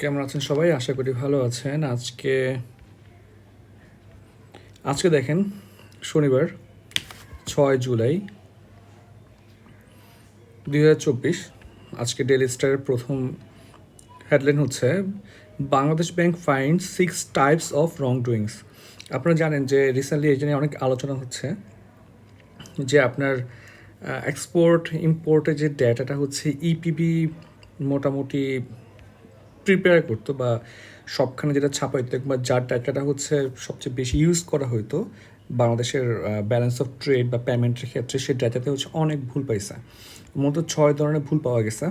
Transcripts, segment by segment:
কেমন আছেন সবাই? আশা করি ভালো আছেন। আজকে আজকে দেখেন, শনিবার, ছয় জুলাই, দুই হাজার চব্বিশ। আজকে ডেলি স্টারের প্রথম হেডলাইন হচ্ছে, Bangladesh bank fined six types of wrong doings আপনারা জানেন যে রিসেন্টলি এই জন্য অনেক আলোচনা হচ্ছে, যে আপনার এক্সপোর্ট ইম্পোর্টের যে ডেটাটা হচ্ছে ইপিবি মোটামুটি প্রিপেয়ার করতো বা সবখানে যেটা ছাপাইতো বা যার ডাটাটা হচ্ছে সবচেয়ে বেশি ইউজ করা হতো বাংলাদেশের ব্যালেন্স অফ ট্রেড বা পেমেন্টের ক্ষেত্রে সেই ডাটাতে হচ্ছে অনেক ভুল পাইছে মূলত ছয় ধরনের ভুল পাওয়া গেছে।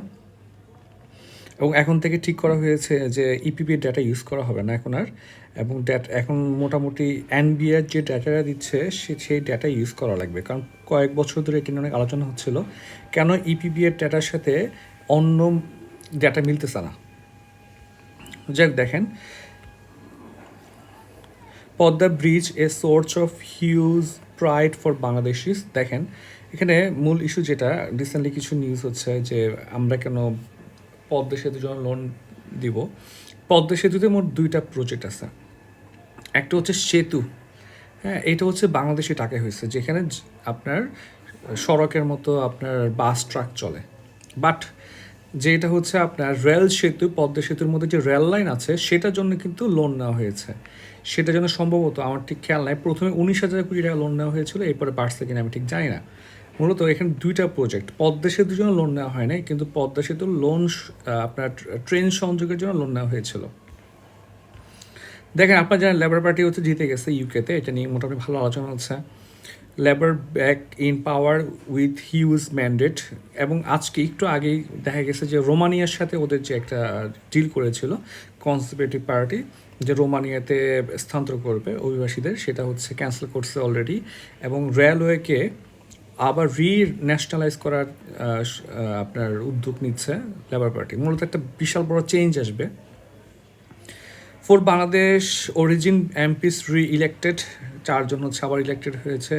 এবং এখন থেকে ঠিক করা হয়েছে যে ইপিপির ডাটা ইউজ করা হবে না এখন আর। এবং ডেট এখন মোটামুটি এনবিআর যে ডাটাটা দিচ্ছে, সে, সেই ডাটা ইউজ করা লাগবে। কারণ কয়েক বছর ধরে এটি অনেক আলোচনা হচ্ছিল, কেন ইপিবি এর ডাটার সাথে অন্য ডাটা মিলতেছে না? যাক, দেখেন। Padma bridge a source of huge pride for Bangladeshis. দেখেন, এখানে মূল ইস্যু যেটা রিসেন্টলি কিছু নিউজ হচ্ছে যে আমরা কেন পদ্মা সেতুর জন্য লোন দিব। পদ্মা সেতুতে মোট দুইটা প্রজেক্ট আছে। একটা হচ্ছে সেতু। হ্যাঁ এটা হচ্ছে বাংলাদেশি টাকা হয়েছে, যেখানে আপনার সড়কের মতো আপনার বাস ট্রাক চলে। বাট যেটা হচ্ছে আপনার রেল সেতু, পদ্মা সেতুর মধ্যে যে রেল লাইন আছে, সেটার জন্য কিন্তু লোন নেওয়া হয়েছে। সেটার জন্য সম্ভবত, আমার ঠিক খেয়াল নাই, প্রথমে উনিশ হাজার কোটি টাকা লোন নেওয়া হয়েছিল, এরপরে বাড়ছে কিনা আমি ঠিক জানি না। মূলত এখানে দুইটা প্রজেক্ট পদ্মা সেতুর জন্য লোন নেওয়া হয় নাই, কিন্তু পদ্মা সেতুর লোন আপনার ট্রেন সংযোগের জন্য লোন নেওয়া হয়েছিল। দেখেন, আপনার জানেন লেবার পার্টি হচ্ছে, জিতে গেছে ইউকেতে এটা নিয়ে মোটামুটি ভালো আলোচনা হচ্ছে। Labour back in power with huge mandate এবং আজকে একটু আগেই দেখা গেছে যে রোমানিয়ার সাথে ওদের যে একটা ডিল করেছিল কনজারভেটিভ পার্টি, যে রোমানিয়াতে স্থানান্তর করবে অভিবাসীদের, সেটা হচ্ছে ক্যান্সেল করছে অলরেডি এবং রেলওয়েকে আবার রি ন্যাশনালাইজ করার আপনার উদ্যোগ নিচ্ছে লেবার পার্টি। মূলত একটা বিশাল বড় চেঞ্জ আসবে। For Bangladesh origin MPs reelected চারজন হচ্ছে আবার ইলেক্টেড হয়েছে।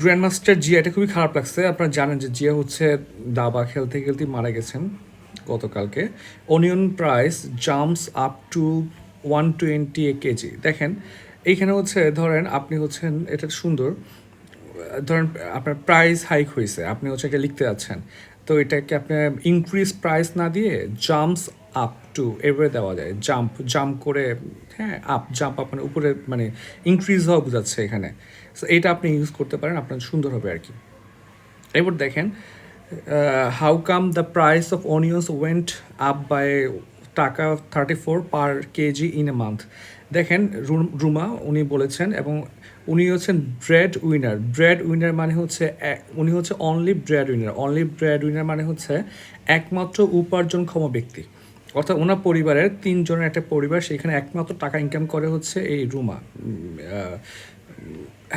গ্র্যান্ড মাস্টার জিয়া, এটা খুবই খারাপ লাগছে। আপনারা জানেন যে জিয়া হচ্ছে দাবা খেলতে খেলতে মারা গেছেন গতকালকে। Onion price jumps up to one twenty a KG দেখেন, এইখানে হচ্ছে ধরেন আপনি হচ্ছেন, এটা সুন্দর। ধরেন আপনার প্রাইস হাইক হয়েছে, আপনি হচ্ছে এটা লিখতে যাচ্ছেন। তো এটাকে আপনার ইনক্রিজ প্রাইস না দিয়ে জাম্পস আপ টু এভাবে দেওয়া যায়। জাম্প জাম্প করে হ্যাঁ আপ জাম্প আপনার উপরে মানে ইনক্রিজ হওয়া বোঝাচ্ছে এখানে। সো এটা আপনি ইউজ করতে পারেন, আপনার সুন্দর হবে আর কি। এবার দেখেন how come the price of onions went up by taka thirty four per KG in a month দেখেন, রুমা উনি বলেছেন এবং উনি হচ্ছেন ব্রেড উইনার ব্রেড উইনার মানে হচ্ছে উনি হচ্ছে only bread winner only bread winner মানে হচ্ছে একমাত্র উপার্জনক্ষম ব্যক্তি। অর্থাৎ ওনার পরিবারের তিনজনের একটা পরিবার, সেখানে একমাত্র টাকা ইনকাম করে হচ্ছে এই রুমা।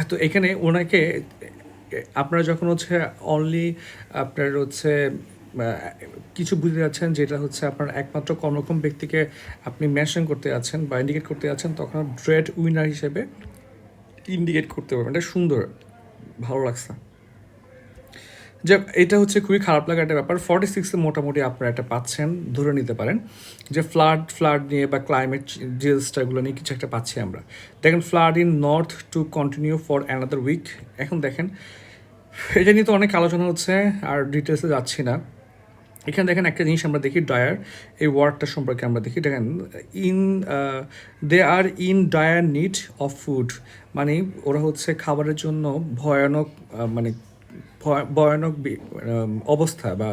তো এখানে ওনাকে, আপনারা যখন হচ্ছে অনলি আপনার হচ্ছে কিছু বুঝতে যাচ্ছেন যেটা হচ্ছে আপনার একমাত্র কর্মক্ষম ব্যক্তিকে আপনি মেনশন করতে যাচ্ছেন বা ইন্ডিকেট করতে যাচ্ছেন, তখন ব্রেড উইনার হিসেবে ইন্ডিকেট করতে পারবেন। এটা সুন্দর, ভালো লাগছে যে এটা হচ্ছে খুবই খারাপ লাগা একটা ব্যাপার। ফর্টি সিক্সে মোটামুটি আপনারা একটা পাচ্ছেন, ধরে নিতে পারেন। যে ফ্লাড ফ্লাড নিয়ে বা ক্লাইমেট ডিজাস্টারগুলো নিয়ে কিছু একটা পাচ্ছি আমরা। দেখেন flood in north to continue for another week এখন দেখেন, এটা নিয়ে তো অনেক আলোচনা হচ্ছে, আর ডিটেলসে যাচ্ছি না। এখানে দেখেন একটা জিনিস আমরা দেখি ডায়ার এই ওয়ার্ডটা সম্পর্কে আমরা দেখি। দেখেন in they are in dire need of food মানে ওরা হচ্ছে খাবারের জন্য ভয়ানক মানে ভয়ানক অবস্থা বা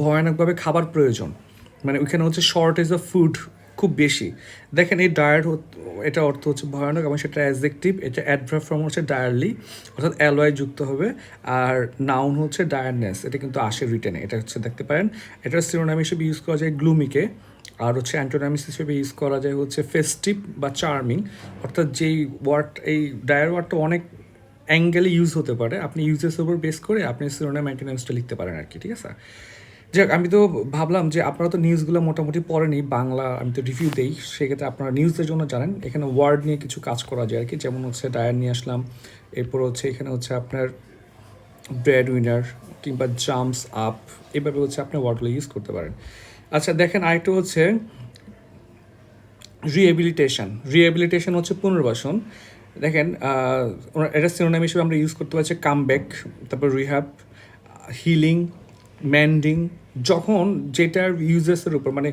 ভয়ানকভাবে খাবার প্রয়োজন। মানে ওইখানে হচ্ছে শর্টেজ অফ ফুড খুব বেশি। দেখেন এই ডায়ার এটা অর্থ হচ্ছে ভয়ানক এবং সেটা অ্যাজেক্টিভ এটা অ্যাডভার্ব ফর্ম হচ্ছে ডায়ারলি অর্থাৎ অ্যালয় যুক্ত হবে, আর নাউন হচ্ছে ডায়ারনেস এটা কিন্তু আসে রিটেনে এটা হচ্ছে দেখতে পারেন। এটা সিরোনাম হিসেবে ইউজ করা যায় গ্লুমিকে আর হচ্ছে অ্যান্টোনামিস হিসেবে ইউজ করা যায় হচ্ছে ফেস্টিভ বা চার্মিং অর্থাৎ যেই ওয়ার্ড এই ডায়ার ওয়ার্ডটা অনেক অ্যাঙ্গেলে ইউজ হতে পারে, আপনি ইউজেস উপর বেস করে আপনি সিরোনাম মেনটেন্যান্সটা লিখতে পারেন আর কি, ঠিক আছে? যাক, আমি তো ভাবলাম যে আপনারা তো নিউজগুলো মোটামুটি পড়েনি বাংলা আমি তো রিভিউ দেই, সেক্ষেত্রে আপনারা নিউজের জন্য জানেন, এখানে ওয়ার্ড নিয়ে কিছু কাজ করা যায় আর কি, যেমন হচ্ছে ডায়ার নিয়ে আসলাম, এরপর হচ্ছে এখানে হচ্ছে আপনার ব্রেড উইনার কিংবা জাম্পস আপ এভাবে হচ্ছে আপনি ওয়ার্ডগুলো ইউজ করতে পারেন। আচ্ছা দেখেন আরেকটা হচ্ছে রিহেবিলিটেশন রিহেবিলিটেশন হচ্ছে পুনর্বাসন দেখেন এটা সিনোনাম হিসেবে আমরা ইউজ করতে পারছি কামব্যাক তারপর রিহ্যাব হিলিং ম্যান্ডিং যখন যেটার ইউজেসের উপর মানে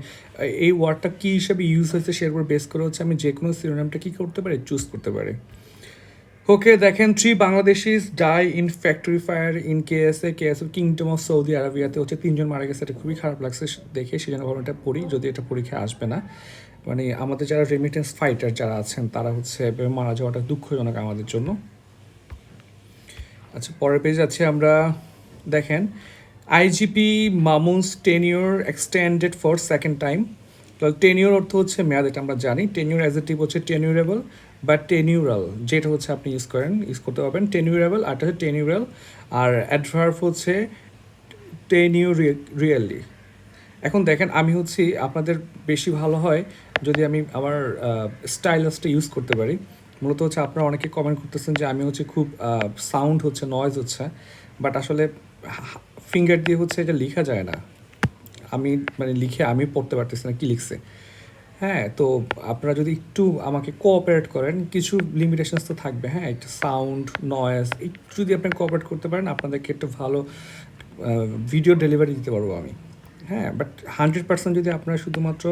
এই ওয়ার্ডটা কী হিসেবে ইউজ হয়েছে সের উপর বেস করে হচ্ছে আমি যে কোনো সিনোনামটা কী করতে পারি? চুজ করতে পারি। ওকে দেখেন three Bangladeshis die in factory fire in KSA KSA kingdom of Saudi আরবিয়াতে হচ্ছে তিনজন মারা গেছে, এটা খুবই খারাপ লাগছে, দেখে সেই জন্য ভাবলাম এটা পড়ি, যদি এটা পরীক্ষায় আসবে না। মানে আমাদের যারা রেমিটেন্স ফাইটার যারা আছেন, তারা হচ্ছে মারা যাওয়াটা দুঃখজনক আমাদের জন্য। আচ্ছা পরের পেজ আছে আমরা। দেখেন IGP Mamun's tenure extended for second time তাহলে টেনিওর অর্থ হচ্ছে মেয়াদ, এটা আমরা জানি। টেনিওর অ্যাজেটিভ হচ্ছে টেনিউরেবল বা টেনিউরাল যেটা হচ্ছে আপনি ইউজ করেন ইউজ করতে পারবেন। টেনিউরেবল আর হচ্ছে টেনিউরাল আর অ্যাডভার্ভ হচ্ছে টেনিউ রিয়েলি এখন দেখেন, আমি হচ্ছি, আপনাদের বেশি ভালো হয় যদি আমি আমার স্টাইলাসটা ইউজ করতে পারি। মূলত হচ্ছে আপনারা অনেকে কমেন্ট করতেছেন যে আমি হচ্ছে খুব সাউন্ড হচ্ছে নয়েজ হচ্ছে বাট আসলে ফিঙ্গার দিয়ে হচ্ছে এটা লেখা যায় না। আমি মানে লিখে আমি পড়তে পারতেছি না কি লিখছে। হ্যাঁ তো আপনারা যদি একটু আমাকে কোঅপারেট করেন, কিছু লিমিটেশনস তো থাকবে হ্যাঁ একটু সাউন্ড নয়েজ একটু যদি আপনি কোঅপারেট করতে পারেন, আপনাদেরকে একটু ভালো ভিডিও ডেলিভারি দিতে পারব আমি। হ্যাঁ বাট হান্ড্রেড পার্সেন্ট যদি আপনারা শুধুমাত্র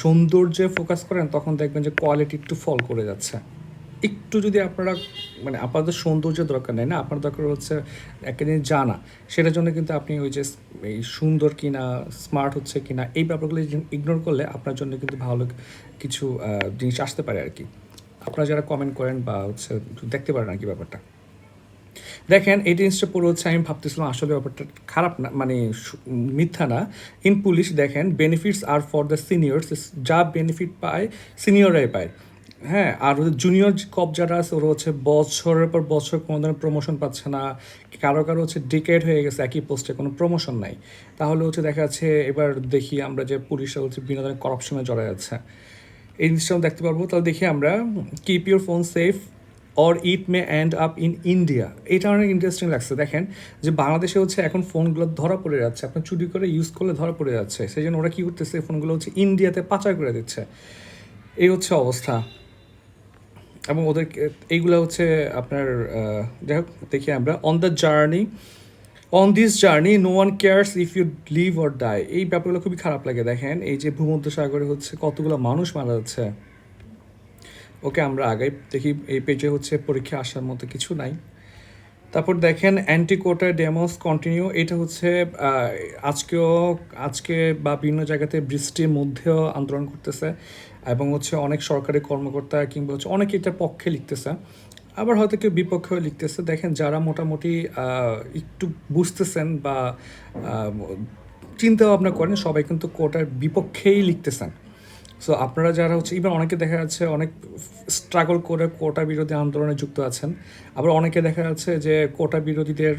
সৌন্দর্যে ফোকাস করেন, তখন দেখবেন যে কোয়ালিটি একটু ফল করে যাচ্ছে। একটু যদি আপনারা মানে আপনাদের সৌন্দর্য দরকার নেই, না? আপনার দরকার হচ্ছে একটা জিনিস জানা। সেটার জন্য কিন্তু আপনি ওই যে এই সুন্দর কিনা স্মার্ট হচ্ছে কিনা, এই ব্যাপারগুলো ইগনোর করলে আপনার জন্য কিন্তু ভালো কিছু জিনিস আসতে পারে আর কি। আপনারা যারা কমেন্ট করেন বা হচ্ছে দেখতে পারেন আর কি ব্যাপারটা। দেখেন, এই জিনিসটা পুরো হচ্ছে আমি ভাবতেছিলাম আসলে ব্যাপারটা খারাপ না মানে মিথ্যা না। ইন পুলিশ দেখেন benefits are for the seniors যা বেনিফিট পায় সিনিয়ররাই পায়। হ্যাঁ আর জুনিয়র কপ যারা আছে, ওরা হচ্ছে বছরের পর বছর কোনো ধরনের প্রমোশন পাচ্ছে না। কারও কারও হচ্ছে ডিকেট হয়ে গেছে, একই পোস্টে কোনো প্রমোশন নাই। তাহলে হচ্ছে দেখা যাচ্ছে, এবার দেখি আমরা যে পুলিশরা হচ্ছে বিভিন্ন ধরনের করাপশনে জড়া যাচ্ছে এই জিনিসটাও দেখতে পারব। তাহলে দেখি আমরা keep your phone safe or it may end up in India এটা অনেক ইন্টারেস্টিং লাগছে। দেখেন যে বাংলাদেশে হচ্ছে এখন ফোনগুলো ধরা পড়ে যাচ্ছে। আপনার চুরি করে ইউজ করলে ধরা পড়ে যাচ্ছে। সেই জন্য ওরা কী করতেছে, ফোনগুলো হচ্ছে ইন্ডিয়াতে পাচার করে দিচ্ছে। এই হচ্ছে অবস্থা। এবং ওদের এইগুলো হচ্ছে আপনার যাই হোক, দেখি আমরা। On the journey on this journey no one cares if you live or die এই ব্যাপারগুলো খুবই খারাপ লাগে। দেখেন এই যে ভূমধ্য সাগরে হচ্ছে কতগুলো মানুষ মারা যাচ্ছে। ওকে আমরা আগে দেখি, এই পেজে হচ্ছে পরীক্ষা আসার মতো কিছু নাই। তারপর দেখেন অ্যান্টিকোটা ডেমোস কন্টিনিউ এটা হচ্ছে আজকেও, আজকে বা বিভিন্ন জায়গাতে বৃষ্টির মধ্যেও আন্দোলন করতেছে এবং হচ্ছে অনেক সরকারি কর্মকর্তা কিংবা হচ্ছে অনেকে এটার পক্ষে লিখতেছে, আবার হয়তো কেউ বিপক্ষেও লিখতেছে। দেখেন যারা মোটামুটি একটু বুঝতেছেন বা চিন্তা ভাবনা করেন, সবাই কিন্তু কোটার বিপক্ষেই লিখতেছেন। সো আপনারা যারা হচ্ছে ইভেন অনেকে দেখা যাচ্ছে, অনেক স্ট্রাগল করে কোটা বিরোধী আন্দোলনে যুক্ত আছেন, আবার অনেকে দেখা যাচ্ছে যে কোটা বিরোধীদের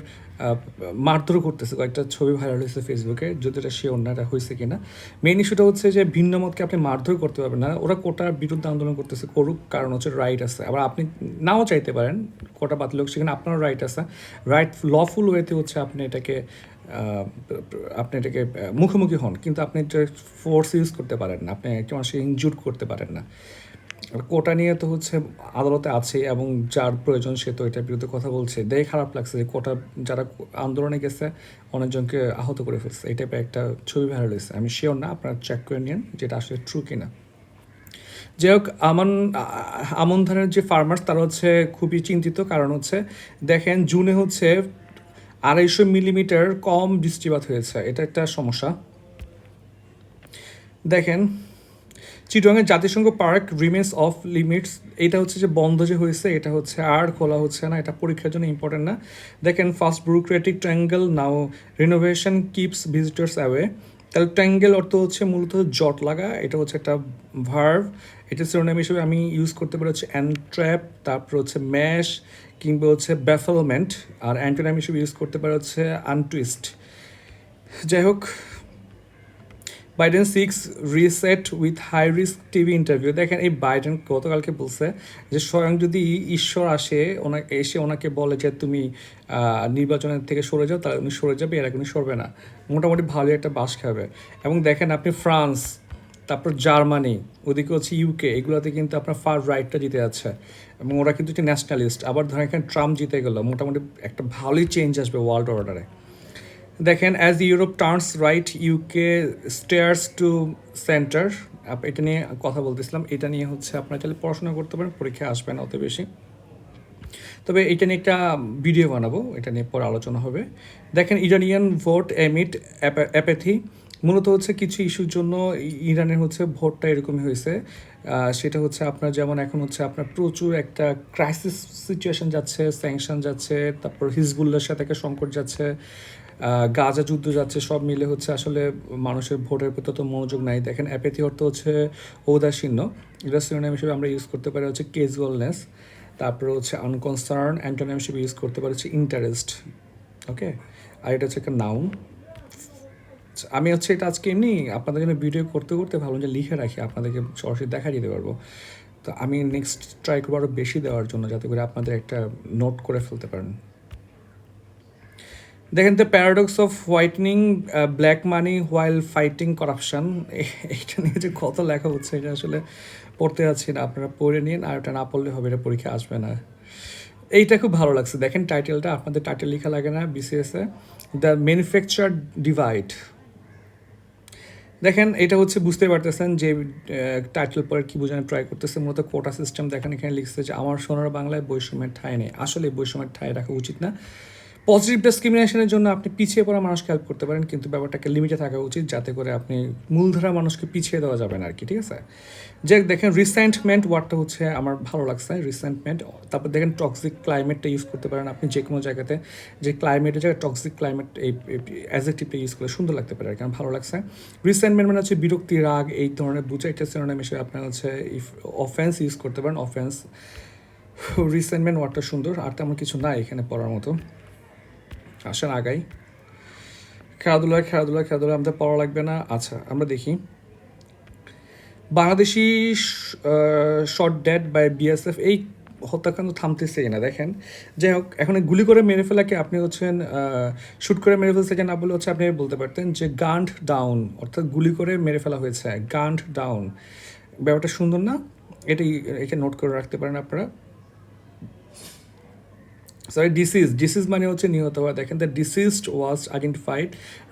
মারধর করতেছে। কয়েকটা ছবি ভাইরাল হয়েছে ফেসবুকে যদি এটা সে না এটা হয়েছে কিনা। মেইন ইস্যুটা হচ্ছে যে ভিন্ন মতকে আপনি মারধর করতে পারবেন না। ওরা কোটার বিরুদ্ধে আন্দোলন করতেছে, করুক, কারণ হচ্ছে রাইট আছে। আবার আপনি নাও চাইতে পারেন, কোটা বাতিল হোক, সেখানে আপনারও রাইট আছে। রাইট লফুল ওয়েতে হচ্ছে আপনি এটাকে আপনি এটাকে মুখোমুখি হন, কিন্তু আপনি এটা ফোর্স ইউজ করতে পারেন না। আপনি একটা মানুষকে ইনজুর করতে পারেন না। কোটা নিয়ে তো হচ্ছে আদালতে আছে এবং যার প্রয়োজন সে তো এটার বিরুদ্ধে কথা বলছে। দেখে খারাপ লাগছে যে কোটা যারা আন্দোলনে গেছে, অনেকজনকে আহত করে ফেলছে। এই টাইপের একটা ছবি ভাইরাল হয়েছে। আমি শিওর না, আপনারা চেক করে নিন যেটা আসলে ট্রু কিনা। যাই হোক, আমন আমন ধানের যে ফার্মার্স তারা হচ্ছে খুবই চিন্তিত। কারণ হচ্ছে, দেখেন, জুনে হচ্ছে আড়াইশো মিলিমিটার কম বৃষ্টিপাত হয়েছে। এটা একটা সমস্যা। দেখেন চিটংয়ের জাতিসংঘ পার্ক রিমেন্স অফ লিমিটস এটা হচ্ছে যে বন্ধ যে হয়েছে, এটা হচ্ছে আর খোলা হচ্ছে না, এটা পরীক্ষার জন্য ইম্পর্টেন্ট না। দেখেন first bureaucratic tangle now renovation keeps visitors away তাহলে ট্রাঙ্গেল অর্থ হচ্ছে মূলত জট লাগা, এটা হচ্ছে একটা ভার্ভ এটা সিরোনাম হিসেবে আমি ইউজ করতে পারি হচ্ছে অ্যান্ট্র্যাপ তারপর হচ্ছে ম্যাশ কিংবা হচ্ছে ব্যাফলমেন্ট আর অ্যান্টোনাম হিসেবে ইউজ করতে পারি হচ্ছে আনটুইস্ট যাই হোক Biden seeks reset with high risk TV interview দেখেন, এই বাইডেন গতকালকে বলছে যে স্বয়ং যদি ঈশ্বর আসে ওনাকে এসে ওনাকে বলে যে তুমি নির্বাচনের থেকে সরে যাও, তাহলে উনি সরে যাবে, এর আগে উনি সরবে না। মোটামুটি ভালো একটা বাস খাবে। এবং দেখেন, আপনি ফ্রান্স তারপর জার্মানি, ওদিকে হচ্ছে ইউকে এগুলোতে কিন্তু আপনার ফার রাইটটা জিতে যাচ্ছে। এবং ওরা কিন্তু একটি ন্যাশনালিস্ট আবার ধরেন এখানে ট্রাম্প জিতে গেল, মোটামুটি একটা ভালোই চেঞ্জ আসবে ওয়ার্ল্ড অর্ডারে দেখেন as Europe turns right UK steers to centre এটা নিয়ে কথা বলতেছিলাম। এটা নিয়ে হচ্ছে আপনারা চাইলে পড়াশোনা করতে পারেন পরীক্ষা আসবে না অত বেশি। তবে এটা নিয়ে একটা ভিডিও বানাবো, এটা নিয়ে পরে আলোচনা হবে। দেখেন ইরানিয়ান ভোট এমিট অ্যাপ্যাথি মূলত হচ্ছে কিছু ইস্যুর জন্য ইরানের হচ্ছে ভোটটা এরকমই হয়েছে। সেটা হচ্ছে আপনার যেমন এখন হচ্ছে আপনার প্রচুর একটা ক্রাইসিস সিচুয়েশন যাচ্ছে স্যাংশন যাচ্ছে, তারপর হিজবুল্লার সাথে একটা সংকট যাচ্ছে গাজা যুদ্ধ যাচ্ছে, সব মিলে হচ্ছে আসলে মানুষের ভোটের প্রতি তো মনোযোগ নাই। দেখেন অ্যাপেথি অর্থ হচ্ছে ঔদাসীন্য এটা সিনোনিম হিসেবে আমরা ইউজ করতে পারি হচ্ছে কেজুয়ালনেস তারপরে হচ্ছে আনকনসার্ন অ্যান্টোনিম হিসেবে ইউজ করতে পারি হচ্ছে ইন্টারেস্ট ওকে আর এটা হচ্ছে একটা নাউন আমি হচ্ছে এটা আজকে এমনি আপনাদের জন্য ভিডিও করতে করতে ভালো যে লিখে রাখি, আপনাদেরকে সরাসরি দেখা দিতে পারব। তো আমি নেক্সট ট্রাই করব আরও বেশি দেওয়ার জন্য, যাতে করে আপনাদের একটা নোট করে ফেলতে পারেন। দেখেন the paradox of whitening black money while fighting corruption এইটা নিয়ে যে কত লেখা হচ্ছে, এটা আসলে পড়তে যাচ্ছি না, আপনারা পড়ে নিন, আর এটা না পড়লে হবে, এটা পরীক্ষা আসবে না। এইটা খুব ভালো লাগছে। দেখেন টাইটেলটা আপনাদের টাইটেল লেখা লাগে না বিসিএসে দ্য ম্যানুফ্যাকচার ডিভাইড দেখেন, এটা হচ্ছে বুঝতে পারতেছেন যে টাইটেল পরে কি বোঝানো ট্রাই করতেছে। মূলত কোটা সিস্টেম দেখেন, এখানে লিখছে যে, আমার সোনার বাংলায় বৈষম্যের ঠাঁই নেই। আসলে বৈষম্যের ঠাঁই রাখা উচিত না। পজিটিভ ডিসক্রিমিনেশনের জন্য আপনি পিছিয়ে পড়া মানুষকে হেল্প করতে পারেন, কিন্তু ব্যাপারটাকে লিমিটে থাকা উচিত যাতে করে আপনি মূলধারা মানুষকে পিছিয়ে দেওয়া যাবে না আর কি ঠিক আছে? যে দেখেন রিসেন্টমেন্ট ওয়ার্ডটা হচ্ছে আমার ভালো লাগছে রিসেন্টমেন্ট তারপর দেখেন টক্সিক ক্লাইমেটটা ইউজ করতে পারেন আপনি যে কোনো জায়গাতে, যে ক্লাইমেটের জায়গায় টক্সিক ক্লাইমেট এই অ্যাজেক্টিভটা ইউজ করলে সুন্দর লাগতে পারে আর কি, আমার ভালো লাগছে। রিসেন্টমেন্ট মানে হচ্ছে বিরক্তি, রাগ, এই ধরনের বুঝে একটা সিনোনিম হিসেবে আপনার হচ্ছে ইফ অফেন্স ইউজ করতে পারেন অফেন্স রিসেন্টমেন্ট ওয়ার্ডটা সুন্দর, আর তেমন কিছু নাই এখানে পড়ার মতো। আসেন আগাই। খেলাধুলা খেলাধুলা খেলাধুলা আমাদের পড়া লাগবে না। আচ্ছা আমরা দেখি। Bangladeshi shot dead by BSF এই হত্যাকাণ্ড থামতেছেই না দেখেন। যাই হোক, এখন গুলি করে মেরে ফেলাকে আপনি হচ্ছেন শুট করে মেরে ফেলছে না বলে হচ্ছে আপনি বলতে পারতেন যে গান্ড ডাউন অর্থাৎ গুলি করে মেরে ফেলা হয়েছে গান্ড ডাউন ব্যাপারটা সুন্দর না? এটাই একে নোট করে রাখতে পারেন আপনারা। সরি ডিসিজ ডিসিজ মানে হচ্ছে নিহত হওয়া। দেখেন the deceased was identified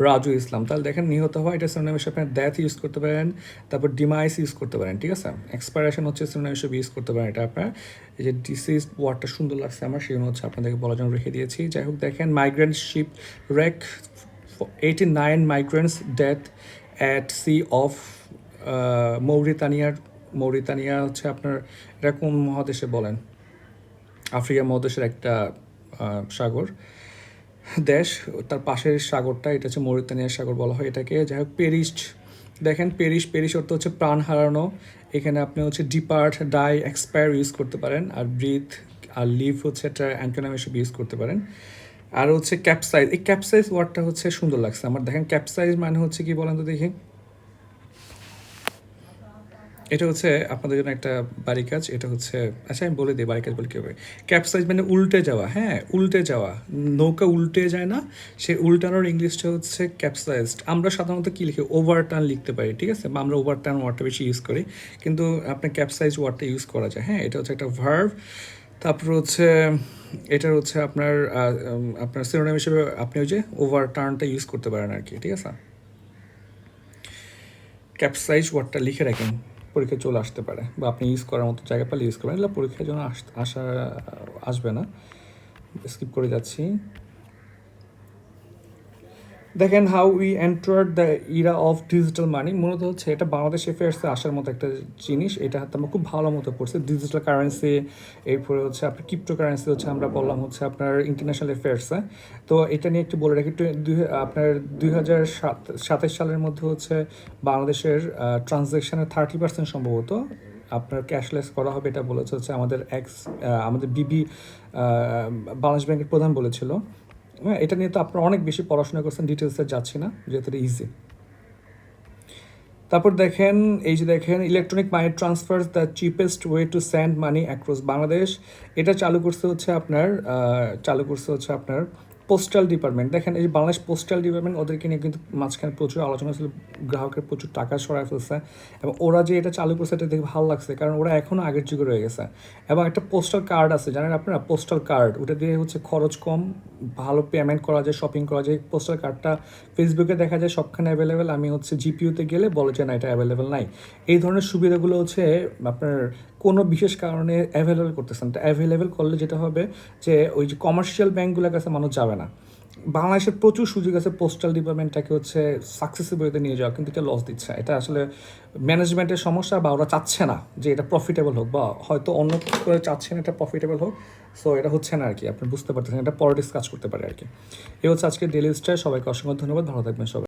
Raju Islam তাহলে দেখেন, নিহত হওয়া, এটা সিনোনিম হিসেবে আপনি ডেথ ইউজ করতে পারেন, তারপর ডিমাইস ইউজ করতে পারেন, ঠিক আছে? এক্সপায়ারেশন হচ্ছে সিনোনিম হিসেবে ইউজ করতে পারেন, এটা আপনার। এই যে ডিসিজ ওয়ার্ডটা সুন্দর লাগছে আমার সেই জন্য হচ্ছে আপনাদেরকে বলার জন্য রেখে দিয়েছি। যাই হোক, দেখেন migrant shipwreck eighty nine migrants death at sea of মৌরিতানিয়ার Mauritania হচ্ছে আপনার, এটা কোন মহাদেশে বলেন? আফ্রিকা মহাদেশের একটা সাগর। দেশ, তার পাশের সাগরটা, এটা হচ্ছে মরিতানিয়ার সাগর বলা হয় এটাকে। যাই হোক, পেরিস্ট, দেখেন পেরিস পেরিস অর্থ হচ্ছে প্রাণ হারানো। এখানে আপনি হচ্ছে ডিপার্ট, ডাই, এক্সপায়ার ইউজ করতে পারেন। আর ব্রিথ আর লিভ হচ্ছে একটা অ্যান্টোনাম হিসেবে ইউজ করতে পারেন। আর হচ্ছে ক্যাপসাইজ, এই ক্যাপসাইজ ওয়ার্ডটা হচ্ছে সুন্দর লাগছে। আমার দেখেন, ক্যাপসাইজ মানে হচ্ছে কি বলেন তো দেখি? এটা হচ্ছে আপনাদের জন্য একটা বাড়ি কাজ, এটা হচ্ছে আচ্ছা আমি বলে দিই বাড়ি কাজ বলে কী হবে ক্যাপসাইজ মানে উল্টে যাওয়া হ্যাঁ উল্টে যাওয়া। নৌকা উল্টে যায় না, সে উল্টানোর ইংলিশটা হচ্ছে ক্যাপসাইজড আমরা সাধারণত কী লিখি? ওভার টার্ন লিখতে পারি, ঠিক আছে? বা আমরা ওভার টার্ন ওয়ার্ডটা বেশি ইউজ করি। কিন্তু আপনার ক্যাপসাইজ ওয়ার্ডটা ইউজ করা যায় হ্যাঁ এটা হচ্ছে একটা ভার্ভ তারপর হচ্ছে এটার হচ্ছে আপনার আপনার সিনোনিম হিসেবে আপনি ওই যে ওভার টার্নটা ইউজ করতে পারেন আর কি, ঠিক আছে? ক্যাপসাইজ ওয়ার্ডটা লিখে রাখেন। পরীক্ষায় চলে আসতে পারে বা আপনি ইউজ করার মতো জায়গা পেলে ইউজ করবেন। এগুলো পরীক্ষার জন্য আস- আসা, আসবে না। স্কিপ করে যাচ্ছি। দেখেন how we enter the era of digital money মূলত হচ্ছে এটা বাংলাদেশ অ্যাফেয়ার্সে আসার মতো একটা জিনিস, এটা হাতে আমরা খুব ভালো মতো পড়ছে ডিজিটাল কারেন্সি এরপরে হচ্ছে আপনার ক্রিপ্টো কারেন্সি হচ্ছে আমরা বললাম হচ্ছে আপনার ইন্টারন্যাশনাল অ্যাফেয়ার্সে তো এটা নিয়ে একটু বলে রাখি আপনার দুই হাজার সাতাশ সালের মধ্যে হচ্ছে বাংলাদেশের ট্রানজ্যাকশনের থার্টি পার্সেন্ট সম্ভবত আপনার ক্যাশলেস করা হবে, এটা বলেছে হচ্ছে আমাদের এক্স আমাদের বিবি বাংলাদেশ ব্যাংকের প্রধান বলেছিল। হ্যাঁ এটা নিয়ে তো আপনারা অনেক বেশি পড়াশোনা করছেন ডিটেলসে যাচ্ছি না, যেহেতু ইজি তারপর দেখেন, এই যে দেখেন electronic money transfer the cheapest way to send money across Bangladesh এটা চালু করছে হচ্ছে আপনার চালু করছে হচ্ছে আপনার পোস্টাল ডিপার্টমেন্ট দেখেন, এই বাংলাদেশ পোস্টাল ডিপার্টমেন্ট ওদেরকে নিয়ে কিন্তু মাঝখানে প্রচুর আলোচনা ছিল, গ্রাহকের প্রচুর টাকা সরাই ফেলছে, এবং ওরা যে এটা চালু করছে, এটা দেখে ভালো লাগছে, কারণ ওরা এখনও আগের যুগে রয়ে গেছে। এবং একটা পোস্টাল কার্ড আছে, জানেন আপনারা? পোস্টাল কার্ড ওটা দিয়ে হচ্ছে খরচ কম, ভালো পেমেন্ট করা যায় শপিং করা যায়। পোস্টাল কার্ডটা ফেসবুকে দেখা যায়, সবখানে অ্যাভেলেবেল আমি হচ্ছে জিপিওতে গেলে বলে যে, না, এটা অ্যাভেলেবেল নাই। এই ধরনের সুবিধাগুলো হচ্ছে আপনার কোনো বিশেষ কারণে অ্যাভেলেবেল করতেছেন তো অ্যাভেলেবেল করলে যেটা হবে যে, ওই যে কমার্শিয়াল ব্যাঙ্কগুলোর কাছে মানুষ যাবে না। বাংলাদেশের প্রচুর সুযোগ আছে পোস্টাল ডিপার্টমেন্টটাকে হচ্ছে সাকসেসিবিলিতে নিয়ে যাওয়া, কিন্তু এটা লস দিচ্ছে এটা আসলে ম্যানেজমেন্টের সমস্যা বা ওরা চাচ্ছে না যে এটা প্রফিটেবল হোক বা হয়তো অন্য করে চাচ্ছে না এটা প্রফিটেবল হোক। সো এটা হচ্ছে না আর কি আপনি বুঝতে পারতেছেন, এটা পলিটিক্স কাজ করতে পারে আর কি এ হচ্ছে আজকে ডেলি স্টার সবাইকে অসংখ্য ধন্যবাদ, ভালো থাকবেন সবাই।